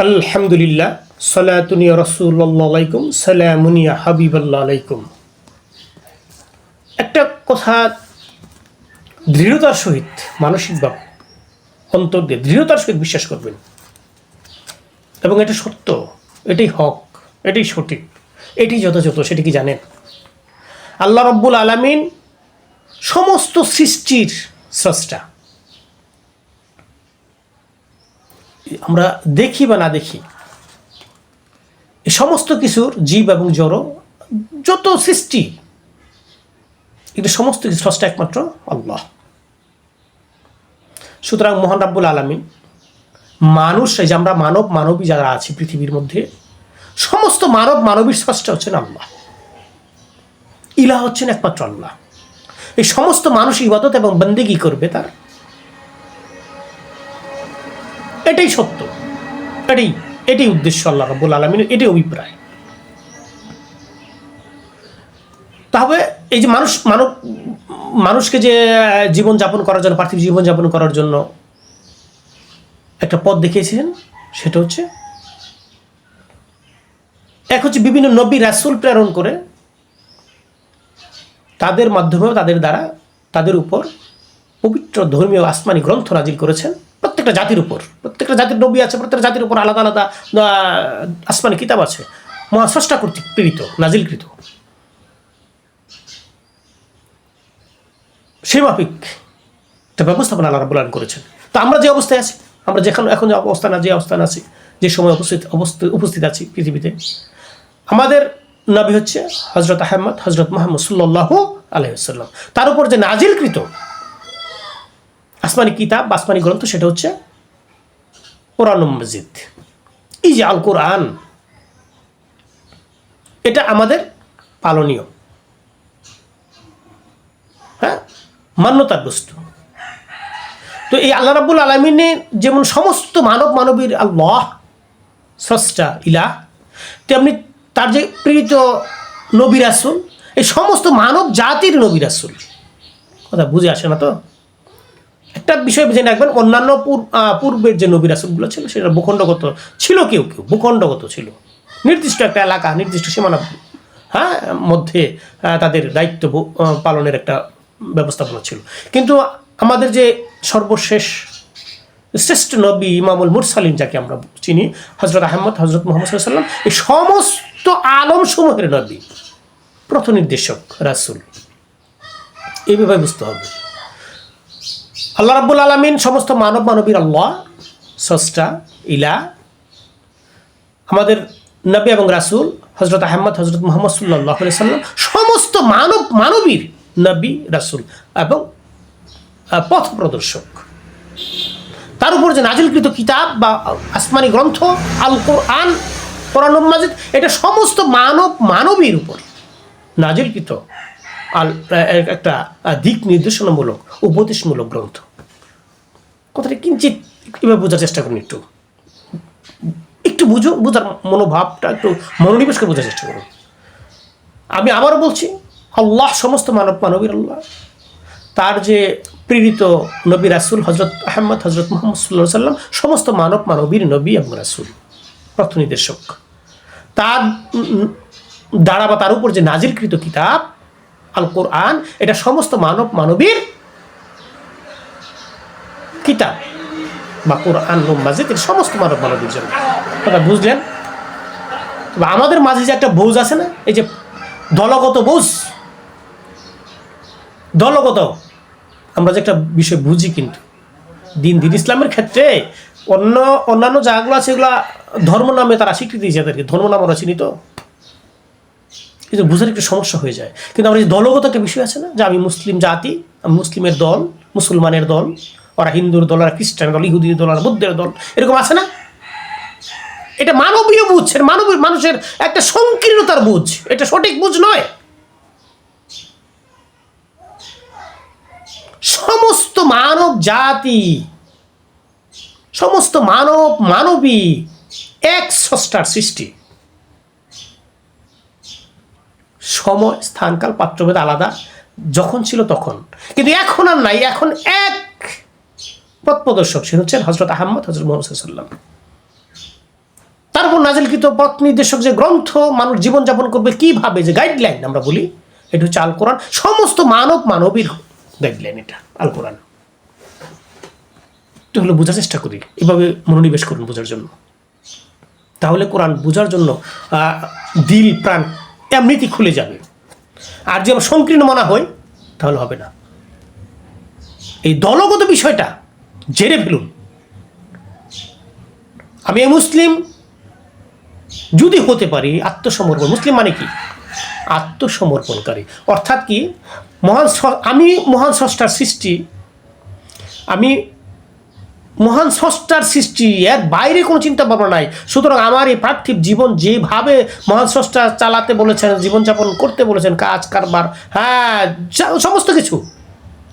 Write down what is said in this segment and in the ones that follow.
আলহামদুলিল্লাহ সালাতুনিয়া রসুল্লাহ সালামুনিয়া হাবিবাল্লাহ আলাইকুম। একটা কথা দৃঢ়তার সহিত, মানসিকভাবে অন্তর দিয়ে দৃঢ়তার সহিত বিশ্বাস করবেন। এবং এটা সত্য, এটাই হক, এটাই সঠিক এটি যথাযথ, সেটি কি জানেন? আল্লাহ রব্বুল আলামিন সমস্ত সৃষ্টির স্রষ্টা। আমরা দেখি বা না দেখি, এই সমস্ত কিছুর জীব এবং জড়, যত সৃষ্টি এটা সমস্ত কিছু স্রষ্টা একমাত্র আল্লাহ। সুতরাং মোহন রাব্বুল আলমিন, মানুষ, এই যে আমরা মানব মানবী যারা আছি পৃথিবীর মধ্যে, সমস্ত মানব, মানবীর স্রষ্টা হচ্ছেন আল্লাহ। ইলা হচ্ছেন একমাত্র আল্লাহ। এই সমস্ত মানুষ ইবাদত এবং বন্দেগি করবে তার এটাই সত্য। এটাই এটাই উদ্দেশ্য আল্লাহ রব্বুল আলমিনের, এটাই অভিপ্রায়। তাহলে এই যে মানুষ, মানব, মানুষকে যে, জীবন যাপন করার জন্য, পার্থিব জীবন যাপন করার জন্য একটা পথ দেখিয়েছিলেন, সেটা হচ্ছে, এক হচ্ছে বিভিন্ন নবী রাসুল প্রেরণ করে তাদের মাধ্যমেও তাদের দ্বারা, তাদের উপর পবিত্র ধর্মীয় আসমানি গ্রন্থ নাজিল করেছেন। প্রত্যেকটা জাতির উপর, প্রত্যেকটা জাতির নবী আছে, প্রত্যেকটা জাতির উপর আলাদা আলাদা আসমানি কিতাব আছে। মহাস্রষ্টা কর্তৃক প্রেরিত নাজিলকৃত। সেই মাফিক একটা ব্যবস্থাপনা আল্লাহ রাবুল করেছেন। তো আমরা যে অবস্থায় আছি, আমরা যেখানে, এখন যে অবস্থান যে অবস্থান আছি, যে সময় উপস্থিত উপস্থিত আছি পৃথিবীতে, আমাদের নবী হচ্ছে হজরত আহমদ হজরত মোহাম্মদ সাল্লাহ আলহিসাল্লাম তার উপর যে নাজিলকৃত আসমানি কিতাব বা আসমানি গ্রন্থ সেটা হচ্ছে কোরআন মসজিদ এই যে আল কোরআন এটা আমাদের পালনীয়। হ্যাঁ? মান্যতার বস্তু। তো এই আল্লাহ রাবুল আলমিনের যেমন সমস্ত মানব মানবীর আল্লাহ, স্রষ্টা ইলা তেমনি তার যে প্রেরিত নবী রাসুল, এই সমস্ত মানব জাতির নবী রাসুল। কথা বুঝে আসে না তো? একটা বিষয় জেনে রাখবেন, অন্যান্য পূর্বের যে নবী রাসুলগুলো ছিল, সেটা ভূখণ্ডগত ছিল কেউ কেউ, ভূখণ্ডগত ছিল। নির্দিষ্ট একটা এলাকা, নির্দিষ্ট সীমানা হ্যাঁ মধ্যে তাদের দায়িত্ব পালনের একটা ব্যবস্থাপনা ছিল। কিন্তু আমাদের যে সর্বশেষ শ্রেষ্ঠ নবী ইমামুল মুরসালিম যাকে আমরা চিনি হজরত আহমদ হজরত মোহাম্মদ সাল্লাম এই সমস্ত আলম সমূহের নবী প্রথ নির্দেশক রাসুল। এইভাবে বুঝতে হবে। আল্লাহ রাব্বুল আলমিন সমস্ত মানব মানবীর আল্লাহ, স্রষ্টা, ইলা, আমাদের নবী এবং রাসুল হজরত আহমদ হজরত মোহাম্মদ সাল্লাহ সাল্লাম, সমস্ত মানব মানবীর নবী, রাসুল এবং পথ প্রদর্শক। তার উপর যে নাজিলকৃত কিতাব বা আসমানি গ্রন্থ আল কোরআন কোরআন মাজিদ, এটা সমস্ত মানব মানবীর উপর নাজিলকৃত। একটা দিক নির্দেশনামূলক, উপদেশমূলক গ্রন্থ। কথাটা কিঞ্চিত এভাবে বোঝার চেষ্টা করুন একটু। একটু বুঝো, বোঝার মনোভাবটা, একটু মনোনিবেশ করে বোঝার চেষ্টা করুন। আমি আবারও বলছি, আল্লাহ, সমস্ত মানব, মানবীর আল্লাহ। তার যে প্রেরিত নবী রাসুল হজরত আহমদ হজরত মোহাম্মদ সাল্লাহ সাল্লাম সমস্ত মানব, মানবীর নবী এবং রাসুল পথ নির্দেশক। তার দ্বারা বা তার উপর যে নাজিরকৃত কিতাব আল কোরআন এটা সমস্ত মানব, মানবীর কিতাব বা কোরআন মাজিদ, এটা সমস্ত মানব, মানবীর জন্য। কথা বুঝলেন? তবে আমাদের মাঝে যে একটা বোঝ আছে না, এই যে দলগত বোঝ, দলগত, আমরা যে একটা বিষয় বুঝি কিন্তু, দিন দিন ইসলামের ক্ষেত্রে অন্য, অন্যান্য জায়গাগুলো আছে, এগুলা ধর্ম নামে তারা স্বীকৃতি দিয়েছে তাদেরকে, ধর্ম নাম আমরা চিনি তো? কিন্তু বুঝার একটু সমস্যা হয়ে যায়। কিন্তু আমার যে দলগত একটা বিষয় আছে না, যে আমি মুসলিম জাতি মুসলিমের দল, মুসলমানের দল, ওরা হিন্দুর দল, ওরা খ্রিস্টান দল, ইহুদির দল, ওরা বৌদ্ধের দল, এরকম আছে না? এটা মানবীয় বুঝ এটা মানবীয় মানুষের একটা সংকীর্ণতার বুঝ। এটা সঠিক বুঝ নয়। সমস্ত মানব জাতি, সমস্ত মানব, মানবী এক স্রষ্টার সৃষ্টি। সময়, স্থানকাল, পাত্রভেদ আলাদা, যখন ছিল তখন। কিন্তু এখন আর নাই, এখন এক পথ প্রদর্শক সে হচ্ছেন হজরত আহম্মদ হজরত মোহাম্মদ সাল্লাম নাজিলকৃত পথ নির্দেশক যে গ্রন্থ মানুষ জীবনযাপন করবে কীভাবে যে গাইডলাইন আমরা বলি, এটা হচ্ছে আল কোরআন। সমস্ত মানব মানবীর গাইডলাইন এটা, আল কোরআন। তো হলো বোঝার চেষ্টা করি, এভাবে মনোনিবেশ করুন বোঝার জন্য। তাহলে কোরআন বোঝার জন্য দিল, প্রাণ এমনিতেই খুলে যাবে। আর যদি সংকীর্ণ মনে হয়, তাহলে হবে না। এই দলগত বিষয়টা জেরে ফেলুন। আমি মুসলিম যদি হতে পারি, আত্মসমর্পণ, মুসলিম মানে কি? আত্মসমর্পণকারী। অর্থাৎ কি? মহান আমি মহান স্রষ্টার সৃষ্টি। আমি মহান স্রষ্টার সৃষ্টি, এর বাইরে কোনো চিন্তা ভাবনা নাই। সুতরাং আমার এই পার্থিব জীবন যেভাবে মহান স্রষ্টা চালাতে বলেছেন, জীবনযাপন করতে বলেছেন, কাজ, কারবার হ্যাঁ সমস্ত কিছু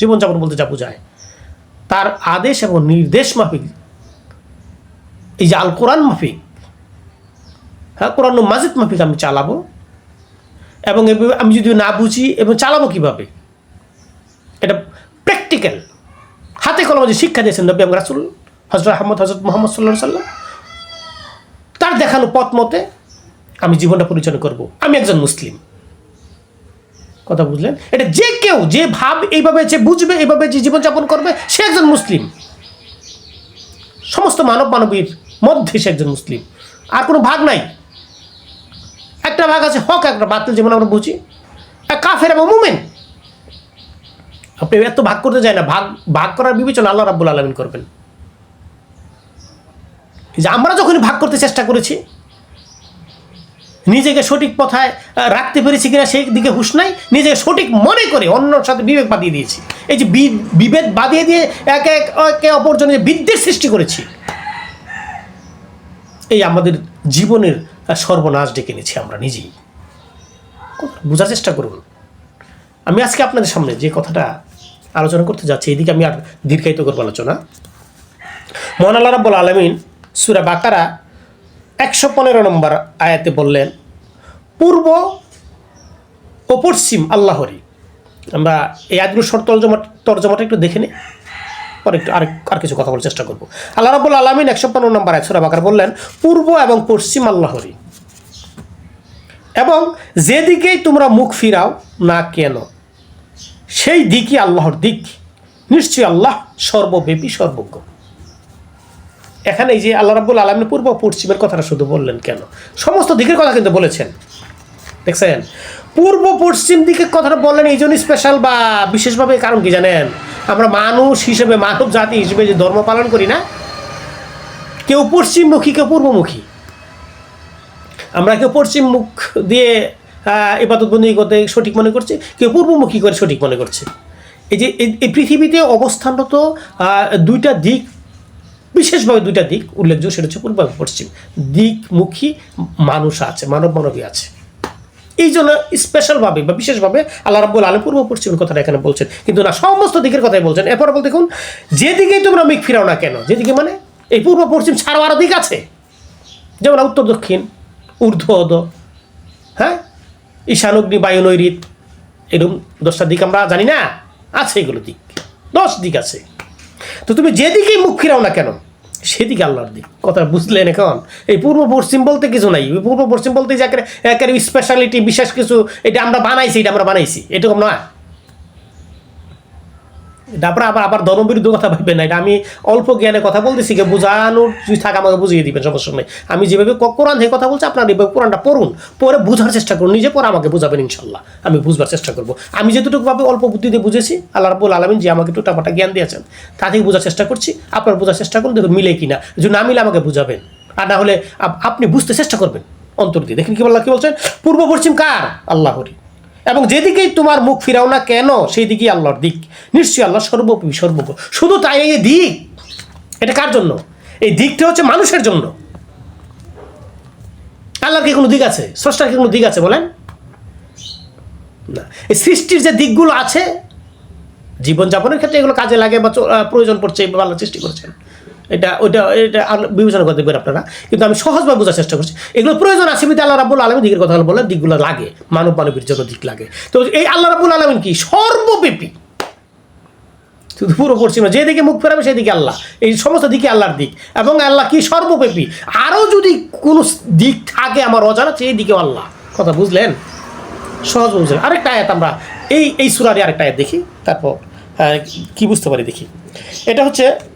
জীবনযাপন বলতে যা বোঝায়, তার আদেশ এবং নির্দেশ মাফিক। এই যে আল কোরআন মাফিক হ্যাঁ কোরআন মাজিদ মাফিক আমি চালাবো এবং আমি যদি না বুঝি, এবং চালাবো কীভাবে? এটা প্র্যাকটিক্যাল হাতে কলমে শিক্ষা দিয়েছেন নবী এবং রাসুল হজরত আহমদ হজরত মোহাম্মদ সাল্লাহ সাল্লাম তার দেখানো পথ মতে আমি জীবনটা পরিচালনা করব। আমি একজন মুসলিম। কথা বুঝলেন? এটা যে কেউ যে ভাব এইভাবে যে বুঝবে, এইভাবে যে জীবনযাপন করবে, সে একজন মুসলিম। সমস্ত মানব মানবীর মধ্যে সে একজন মুসলিম। আর কোনো ভাগ নাই। একটা ভাগ আছে হক, একটা বাতিল, যেমন আমরা বুঝি। কাফের এবং মুমেন। আপনি এত ভাগ করতে যায় না, ভাগ ভাগ করার বিবেচনা আল্লাহ রাব্বুল আলমিন করবেন। যে আমরা যখন ভাগ করতে চেষ্টা করেছি, নিজেকে সঠিক পথায় রাখতে পেরেছি কিনা সেই দিকে হুশ নাই, নিজেকে সঠিক মনে করে অন্যর সাথে বিবেক বাদিয়ে দিয়েছি। এই যে বিভেদ বাদিয়ে দিয়ে একে এক, একে অপর জন্য বিদ্বেষ সৃষ্টি করেছি, এই আমাদের জীবনের সর্বনাশ ডেকে নিয়েছি আমরা নিজেই। বোঝার চেষ্টা করুন। আমি আজকে আপনাদের সামনে যে কথাটা আলোচনা করতে যাচ্ছি, এদিকে আমি আর দীর্ঘায়িত করব আলোচনা মহান আল্লাহ রাব্বুল আলমিন সুরা বাকারা একশো পনেরো নম্বর আয়াতে বললেন, পূর্ব ও পশ্চিম আল্লাহরই। আমরা এই আয়াতগুলো শর্ত তর্জমা তর্জমাটা একটু দেখে নিই, পরে একটু আরেক আর কিছু কথা বলার চেষ্টা করব। আল্লাহ রাবুল আলমিন একশো পনেরো নম্বর আয়াত সুরা বাকার বললেন, পূর্ব এবং পশ্চিম আল্লাহরই। এবং যেদিকেই তোমরা মুখ ফিরাও, না কেন সেই দিকই আল্লাহর দিক। নিশ্চয়ই আল্লাহ সর্বব্যাপী, সর্বজ্ঞ। এখানে এই যে আল্লাহ রাব্বুল আলমী পূর্ব পশ্চিমের কথাটা শুধু বললেন কেন? সমস্ত দিকের কথা কিন্তু বলেছেন। দেখছেন? পূর্ব পশ্চিম দিকের কথাটা বললেন এই জন্য স্পেশাল বা বিশেষভাবে কারণ কি জানেন? আমরা মানুষ হিসেবে, মানব জাতি হিসেবে যে ধর্ম পালন করি না, কেউ পশ্চিমমুখী, কেউ পূর্বমুখী। আমরা কেউ পশ্চিম মুখ দিয়ে ইবাদত বন্দি করতে সঠিক মনে করছে, কেউ পূর্বমুখী করে সঠিক মনে করছে। এই যে, এই- পৃথিবীতে অবস্থানরত দুইটা দিক, বিশেষভাবে দুইটা দিক উল্লেখযোগ্য, সেটা হচ্ছে পূর্ব এবং পশ্চিম। দিকমুখী মানুষ আছে, মানব মানবী আছে। এই জন্য স্পেশালভাবে বা বিশেষভাবে আল্লাহ রাব্বুল আলম পূর্ব পশ্চিমের কথাটা এখানে বলছেন। কিন্তু না, সমস্ত দিকের কথাই বলছেন। এরপর বল দেখুন, যেদিকেই তোমরা মুখ ফিরাও না কেন, যেদিকে মানে এই পূর্ব পশ্চিম ছাড়াও আরও দিক আছে। যেমন উত্তর, দক্ষিণ, ঊর্ধ্ব হ্যাঁ? ঈশানগ্নি বায়ু নৈরিত এরকম দশটা দিক আমরা জানি না, আছে এগুলো দিক, দশ দিক আছে। তো তুমি যেদিকেই মুখ ফিরাও না কেন, সেদিকে আল্লাহর দিক। কথা বুঝলেন এখন? এই পূর্ব পশ্চিম বলতে কিছু নাই, পূর্ব পশ্চিম বলতে যে একের স্পেশালিটি বিশেষ কিছু, এটা আমরা বানাইছি, এটা আমরা বানাইছি এটুকু এটা আপনার আবার আবার ধর্মবিরুদ্ধ কথা ভাববেন না, এটা আমি অল্প জ্ঞানে কথা বলতেছি কে বোঝানোর যদি থাকে, আমাকে বুঝিয়ে দিবেন সমস্যা নেই আমি যেভাবে কোরআন থেকে কথা বলছি, আপনার এইভাবে কোরআনটা পড়ুন, পরে বোঝার চেষ্টা করুন, নিজে পরে আমাকে বোঝাবেন ইনশাল্লাহ। আমি বুঝবার চেষ্টা করব। আমি যেটুকুভাবে অল্প বুদ্ধিতে বুঝেছি, আল্লাহ রাবুল আলমিন যে আমাকে টুটাপাটা জ্ঞান দিয়েছেন, তা থেকে বোঝার চেষ্টা করছি, আপনার বোঝার চেষ্টা করুন, দেখুন মিলে কিনা। যদি না মিলে আমাকে বুঝাবেন, আর না হলে আপনি বুঝতে চেষ্টা করবেন, অন্তর দিয়ে। দেখেন কি বললাম কি বলছেন? পূর্ব পশ্চিম কার? আল্লাহরই। এবং যেদিকেই তোমার মুখ ফিরাও না কেন সেই দিকেই আল্লাহর দিক। নিশ্চয়ই আল্লাহ সর্বপি সর্বজ্ঞ। শুধু তাই এই দিক, এটা কার জন্য? এই দিকটা হচ্ছে মানুষের জন্য। আল্লাহর কি কোনো দিক আছে? স্রষ্টার কি কোনো দিক আছে বলেন? না। এই সৃষ্টির যে দিকগুলো আছে, জীবনযাপনের ক্ষেত্রে এগুলো কাজে লাগে বা প্রয়োজন পড়ছে বা আল্লাহ সৃষ্টি করেছেন। এটা ওইটা এটা বিবেচনা করতে পারেন আপনারা। কিন্তু আমি সহজভাবে বোঝার চেষ্টা করছি। এগুলো প্রয়োজন আছে বিধে আল্লাহ রাবুল আলমী দিকের কথা বললেন, দিকগুলো লাগে মানব মানবীর জন্য দিক লাগে। তো এই আল্লাহ রাবুল আলমিন কি? সর্বব্যাপী। শুধু পূর্ব পশ্চিম যেদিকে মুখ ফেরাবে সেদিকে আল্লাহ। এই সমস্ত দিকে আল্লাহর দিক। এবং আল্লাহ কি সর্বব্যাপী? আরও যদি কোনো দিক থাকে আমার অজানা সেই দিকেও আল্লাহ। কথা বুঝলেন? সহজ বুঝলেন। আরেকটা আয়াত আমরা, এই এই সুরারে আরেকটা আয়াত দেখি, তারপর কি বুঝতে পারি দেখি। এটা হচ্ছে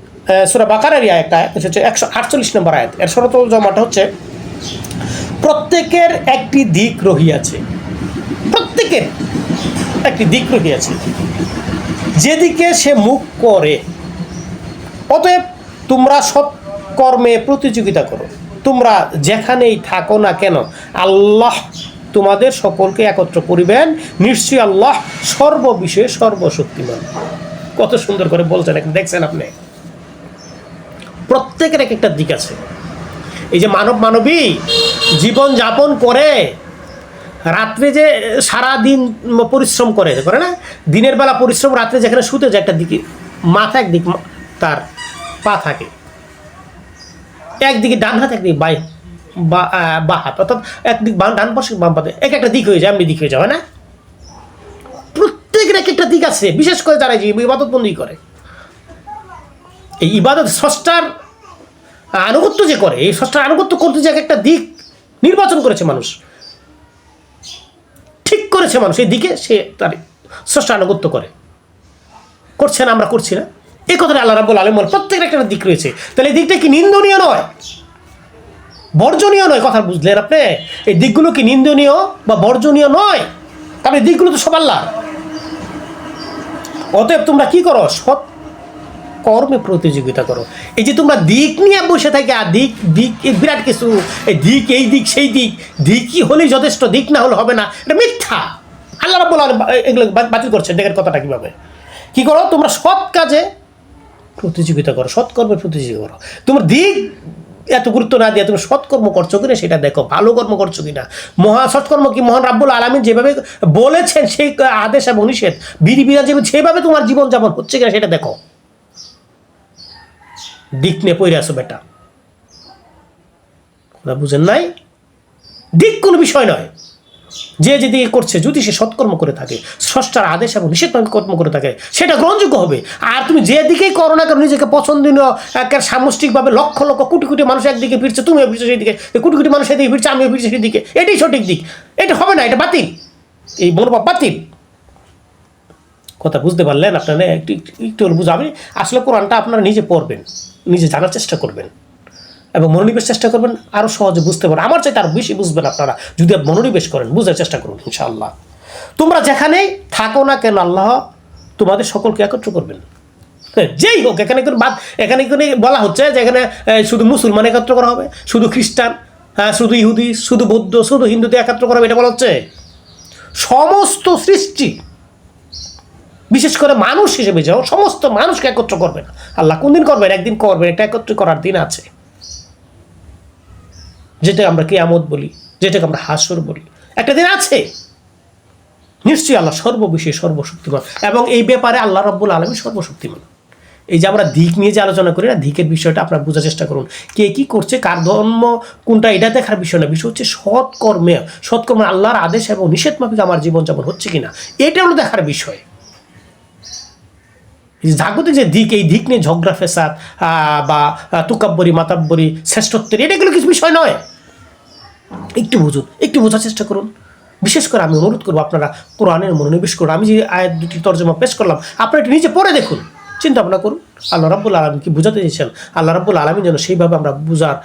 সুরা বাকারেরই আয়াতটা আয়াত হচ্ছে একশো আটচল্লিশ নম্বর আয়াত। এর সরতল জমাটা হচ্ছে, প্রত্যেকের একটি দিক রহিয়াছে। প্রত্যেকের একটি দিক রহিয়াছে। যেদিকে সে মুখ করে, অতএব তোমরা সৎকর্মে প্রতিযোগিতা করো। তোমরা যেখানেই থাকো না কেন, আল্লাহ তোমাদের সকলকে একত্র করিবেন। নিশ্চয়ই আল্লাহ সর্ববিষয়ে সর্বশক্তিমান। কত সুন্দর করে বলছেন দেখছেন আপনি? প্রত্যেকের এক একটা দিক আছে। এই যে মানব মানবী জীবন যাপন করে, রাত্রে যে সারা দিন পরিশ্রম করে করে না? দিনের বেলা পরিশ্রম, রাত্রে যেখানে শুতে যায় একটা দিকে, মাথা একদিক তার পা থাকে। একদিকে ডান হাত, একদিকে বাই বা হাত। অর্থাৎ একদিক ডান পাশে, বাম পাতে এক একটা দিক হয়ে যায়, এমনি দিক হয়ে যাবে না? প্রত্যেকের এক একটা দিক আছে, বিশেষ করে যারা যে ইবাদত বন্দি করে। এই ইবাদত স্রষ্টার আনুগত্য যে করে, এই স্রষ্টার আনুগত্য করতে যে এক একটা দিক নির্বাচন করেছে মানুষ, ঠিক করেছে মানুষ, এই দিকে সে তার স্রষ্টা আনুগত্য করে। করছে না, আমরা করছি না। এই কথাটা আল্লাহ রাবুল আলম প্রত্যেকের একটা দিক রয়েছে। তাহলে এই দিকটা কি নিন্দনীয় নয়? বর্জনীয় নয় কথা বুঝলেন আপনি? এই দিকগুলো কি নিন্দনীয় বা বর্জনীয় নয়? কারণ এই দিকগুলো তো সব আল্লাহ। অতএব তোমরা কি করো? সৎ কর্মে প্রতিযোগিতা করো। এই যে তোমরা দিক নিয়ে বসে থাকে, আর দিক দিক বিরাট কিছু দিক, এই দিক, সেই দিক, দিকই হলেই যথেষ্ট, দিক না হলে হবে না, এটা মিথ্যা। আল্লাহ আলামিন এগুলো বাতিল করছেন দেখেন কথাটা কীভাবে। কী করো? তোমরা সৎ কাজে প্রতিযোগিতা করো সৎকর্মে প্রতিযোগিতা করো। তোমার দিক এত গুরুত্ব না দিয়ে তুমি সৎকর্ম করছ কিনা সেটা দেখো, ভালো কর্ম করছ কিনা। মহা সৎকর্ম কি মহান রাব্বুল আলমিন যেভাবে বলেছেন, সেই আদেশ এবং নিষেধ বিধি বিধান যেভাবে, সেভাবে তোমার জীবনযাপন হচ্ছে কিনা সেটা দেখো। দিক নিয়ে পড়ে আসো বেটা। কথা বুঝেন নাই? দিক কোনো বিষয় নয়। যে যেদিকে করছে, যদি সে সৎকর্ম করে থাকে ষষ্ঠার আদেশ এবং নিষেধ কর্ম করে থাকে, সেটা গ্রহণযোগ্য হবে। আর তুমি যে দিকেই করো না কেন, নিজেকে পছন্দনীয়, একের সামষ্টিকভাবে লক্ষ লক্ষ কোটি কোটি মানুষ একদিকে ফিরছে, তুমিও ফিরছো সেই দিকে কোটি কোটি মানুষ এদিকে ফিরছে, আমিও ফিরছি সেদিকে। এটাই সঠিক দিক। এটা হবে না, এটা বাতিল। এই মনোভাব বাতিল। কথা বুঝতে পারলেন আপনারা একটু একটু- বুঝা আসলে কোরআনটা আপনারা নিজে পড়বেন নিজে জানার চেষ্টা করবেন এবং মনোনিবেশ চেষ্টা করবেন আরও সহজে বুঝতে পারবেন। আমার চাইতে আরও বেশি বুঝবেন আপনারা যদি আপনি মনোনিবেশ করেন বুঝার চেষ্টা করুন ইনশাআল্লাহ। তোমরা যেখানেই থাকো না কেন আল্লাহ তোমাদের সকলকে একত্র করবেন। হ্যাঁ, যেই হোক এখানে কোনো বাদ এখানে কোনো বলা হচ্ছে যে এখানে শুধু মুসলমান একত্র করা হবে শুধু খ্রিস্টান হ্যাঁ শুধু ইহুদি শুধু বৌদ্ধ শুধু হিন্দুতে একত্র করা হবে এটা বলা হচ্ছে সমস্ত সৃষ্টি বিশেষ করে মানুষ হিসেবে যাও, সমস্ত মানুষকে একত্র করবেন আল্লাহ কোনদিন করবেন একদিন করবেন এটা একত্র করার দিন আছে। যেটা আমরা কেয়ামত বলি, যেটাকে আমরা হাসর বলি। একটা দিন আছে। নিশ্চয়ই আল্লাহ সর্ববিষয়ে সর্বশক্তিমান। এবং এই ব্যাপারে আল্লাহ রব্বুল আলমী সর্বশক্তিমান। এই যে আমরা দিক নিয়ে যে আলোচনা করি না, দিকের বিষয়টা আপনার বোঝার চেষ্টা করুন। কে কি করছে, কার ধর্ম, কোনটা এটা দেখার বিষয় না। বিষয় হচ্ছে সৎকর্মে সৎকর্মে আল্লাহর আদেশ এবং নিষেধ মাফিক আমার জীবনযাপন হচ্ছে কিনা। এটা হলো দেখার বিষয়। জাগতিক যে দিক, এই দিক নিয়ে ঝগড়া ফেসাদ বা তুকাব্বরি, মাতাব্বরি, শ্রেষ্ঠত্বের এটাগুলো কিছু বিষয় নয়। একটু বুঝুন, একটু বোঝার চেষ্টা করুন। বিশেষ করে আমি অনুরোধ করব আপনারা কোরআনের মনোনিবেশ করুন। আমি যে আয়াত দুটি তর্জমা পেশ করলাম, আপনারা একটু নিজে পড়ে দেখুন, চিন্তা ভাবনা করুন। আল্লাহ রাব্বুল আলম কি বোঝাতে চেয়েছেন? আল্লাহ রাব্বুল আলমী যেন সেইভাবে আমরা বুঝার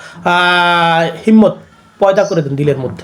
হিম্মত পয়দা করে দেন দিলের মধ্যে।